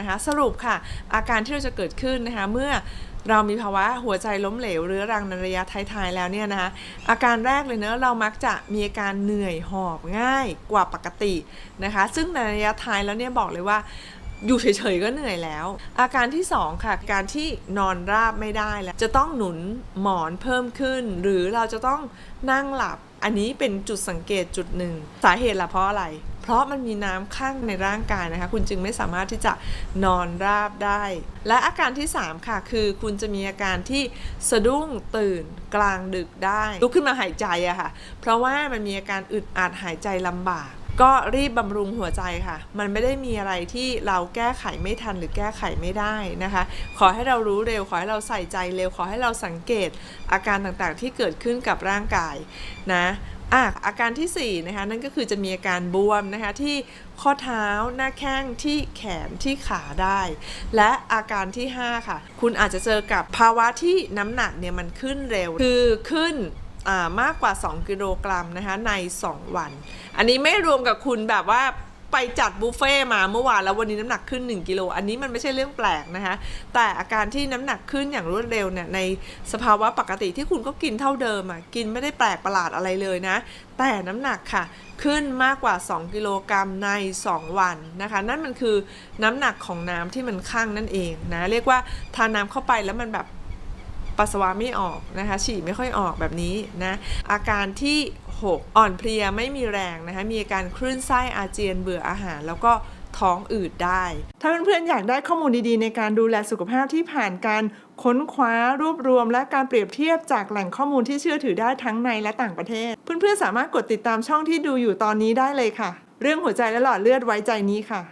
นะคะสรุปค่ะ อาการที่เราจะเกิดขึ้นนะคะเมื่อเรามีภาวะหัวใจล้มเหลวเรื้อรังในระยะท้ายๆแล้วเนี่ยนะคะอาการแรกเลยเนอะเรามักจะมีอาการเหนื่อยหอบง่ายกว่าปกตินะคะ ซึ่งในระยะท้ายแล้วเนี่ยบอกเลยว่าอยู่เฉยๆก็เหนื่อยแล้ว อาการที่ 2 ค่ะ การที่นอนราบไม่ได้แล้ว จะต้องหนุนหมอนเพิ่มขึ้น หรือเราจะต้องนั่งหลับ อันนี้เป็นจุดสังเกตจุดหนึ่ง สาเหตุละเพราะอะไร เพราะมันมีน้ำข้างในร่างกายนะคะ คุณจึงไม่สามารถที่จะนอนราบได้ และอาการที่ 3 ค่ะ คือคุณจะมีอาการที่สะดุ้งตื่นกลางดึกได้ลุกขึ้นมาหายใจอะค่ะ เพราะว่ามันมีอาการอึดอัดหายใจลำบากก็รีบบำรุงหัวใจค่ะ มันไม่ได้มีอะไรที่เราแก้ไขไม่ทันหรือแก้ไขไม่ได้นะคะ ขอให้เรารู้เร็ว ขอให้เราใส่ใจเร็ว ขอให้เราสังเกตอาการต่างๆที่เกิดขึ้นกับร่างกายนะ อะอาการที่4นะคะนั่นก็คือจะมีอาการบวมนะคะที่ข้อเท้าหน้าแข้งที่แขนที่ขาได้ และอาการที่ 5 ค่ะ คุณอาจจะเจอกับภาวะที่น้ำหนักเนี่ยมันขึ้นเร็ว คือขึ้นมากกว่า 2 กิโลกรัมนะคะใน 2 วัน อันนี้ไม่รวมกับคุณแบบว่า ไปจัดบุฟเฟ่มาเมื่อวานแล้ววันนี้น้ำหนักขึ้น 1 กิโล อันนี้มันไม่ใช่เรื่องแปลกนะคะ แต่อาการที่น้ำหนักขึ้นอย่างรวดเร็วเนี่ยในสภาวะปกติที่คุณก็กินเท่าเดิมอะกินไม่ได้แปลกประหลาดอะไรเลยนะ แต่น้ำหนักค่ะ ขึ้นมากกว่า 2 กิโลกรัมใน 2 วันนะคะ นั่นมันคือน้ำหนักของน้ำที่มันข้างนั่นเองนะเรียกว่าทานน้ำเข้าไปแล้วมันแบบปัสสาวะไม่ออกนะคะฉี่ไม่ค่อยออกแบบนี้นะอาการที่ 6 อ่อนเพลียไม่มีแรงนะคะมีอาการคลื่นไส้อาเจียนเบื่ออาหาร แล้วก็ท้องอืดได้ ถ้าเพื่อนๆอยากได้ข้อมูลดีๆ ในการดูแลสุขภาพที่ผ่านการค้นคว้ารวบรวม และการเปรียบเทียบจากแหล่งข้อมูลที่เชื่อถือได้ทั้งในและต่างประเทศ เพื่อนๆสามารถกดติดตามช่องที่ดูอยู่ตอนนี้ได้เลยค่ะ เรื่องหัวใจและหลอดเลือดไว้ใจนี้ค่ะ